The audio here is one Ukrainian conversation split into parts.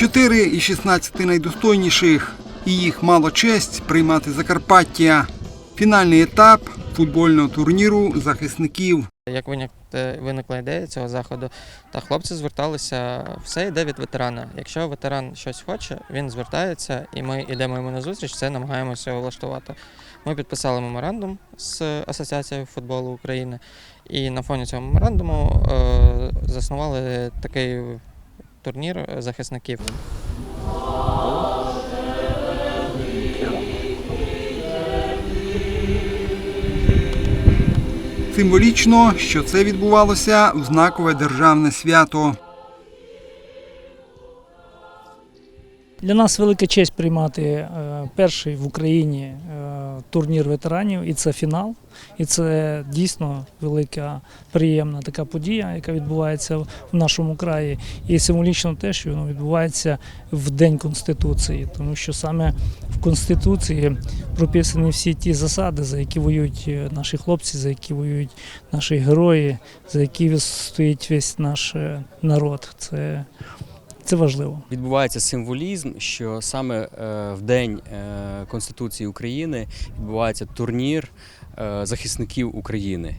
Чотири із 16 найдостойніших, і їх мало честь приймати Закарпаття. Фінальний етап футбольного турніру захисників. Як е, виникла ідея цього заходу, та хлопці зверталися, все йде від ветерана. Якщо ветеран щось хоче, він звертається, і ми йдемо йому на зустріч, це намагаємося влаштувати. Ми підписали меморандум з Асоціацією футболу України, і на фоні цього меморандуму е, заснували такий турнір захисників. Символічно, що це відбувалося у знакове державне свято. Для нас велика честь приймати е, перший в Україні е, турнір ветеранів, і це фінал. І це дійсно велика приємна така подія, яка відбувається в нашому краї. І символічно те, що воно відбувається в День Конституції, тому що саме в Конституції прописані всі ті засади, за які воюють е, наші хлопці, за які воюють наші герої, за які стоїть весь наш е, народ. Це, це важливо. Відбувається символізм, що саме е, в день е, Конституції України відбувається турнір е, захисників України.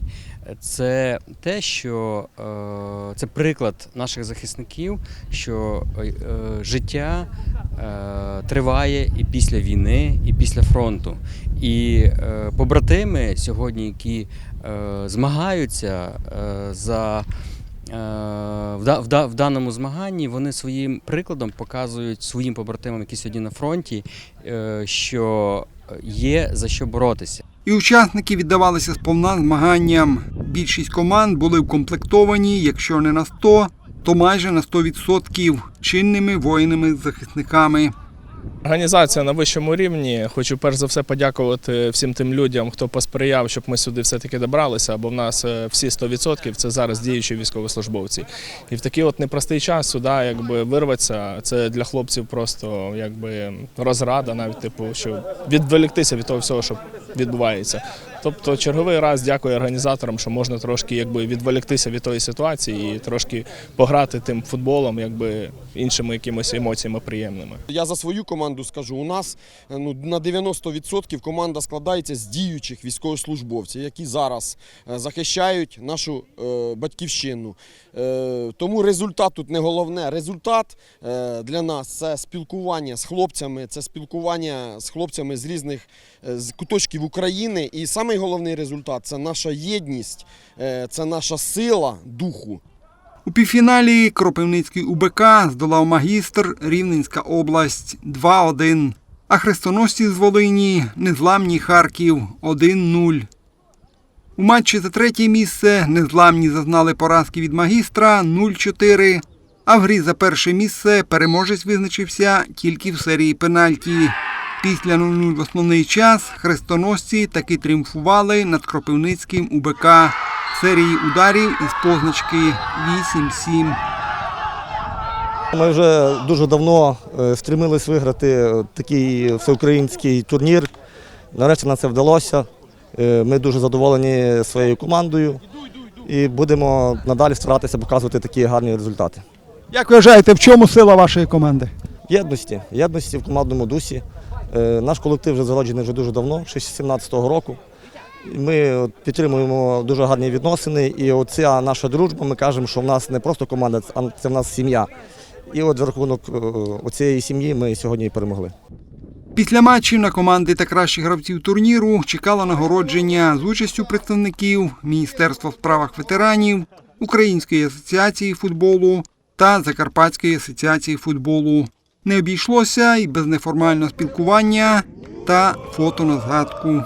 Це те, що це приклад наших захисників, що життя триває і після війни, і після фронту. І побратими сьогодні, які змагаються за в, в, даному змаганні вони своїм прикладом показують своїм побратимам, які сьогодні на фронті, е, що є за що боротися. І учасники віддавалися сповна змаганням. Більшість команд були укомплектовані, якщо не на 100, то майже на 100% чинними воїнами-захисниками. Організація на вищому рівні. Хочу перш за все подякувати всім тим людям, хто посприяв, щоб ми сюди все-таки добралися, бо в нас е, всі 100% це зараз діючі військовослужбовці. І в такий от непростий час сюди якби вирватися, це для хлопців просто якби розрада, навіть типу, що відволіктися від того всього, що відбувається. Тобто, черговий раз дякую організаторам, що можна трошки якби відволіктися від тої ситуації і трошки пограти тим футболом, якби іншими якимось емоціями приємними. Я за свою команду скажу, у нас е, ну, на 90% команда складається з діючих військовослужбовців, які зараз е, захищають нашу е, батьківщину. Е, тому результат тут не головне. Результат е, для нас це спілкування з хлопцями, це спілкування з хлопцями з різних е, з куточків України. І самий головний результат це наша єдність, е, це наша сила духу. У півфіналі Кропивницький УБК здолав магістр Рівненська область 2-1. А хрестоносці з Волині незламні Харків 1-0. У матчі за третє місце незламні зазнали поразки від магістра 0-4. А в грі за перше місце переможець визначився тільки в серії пенальті. Після 0-0 в основний час хрестоносці таки тріумфували над Кропивницьким УБК в серії ударів із позначки 8-7. Ми вже дуже давно е, стремились виграти е, такий всеукраїнський турнір. Нарешті нам це вдалося. Е, Ми дуже задоволені своєю командою і будемо надалі старатися показувати такі гарні результати. Як ви вважаєте, в чому сила вашої команди? Єдності, єдності в командному дусі. Е, Наш колектив вже зароджений вже дуже давно, ще з 17-го року. Ми підтримуємо дуже гарні відносини. І оця наша дружба, ми кажемо, що в нас не просто команда, а це в нас сім'я. І от за рахунок е, оцієї сім'ї ми сьогодні і перемогли. Після матчів на команди та кращих гравців турніру чекало нагородження з участю представників Міністерства в справах ветеранів, Української асоціації футболу та Закарпатської асоціації футболу. Не обійшлося і без неформального спілкування та фото на згадку.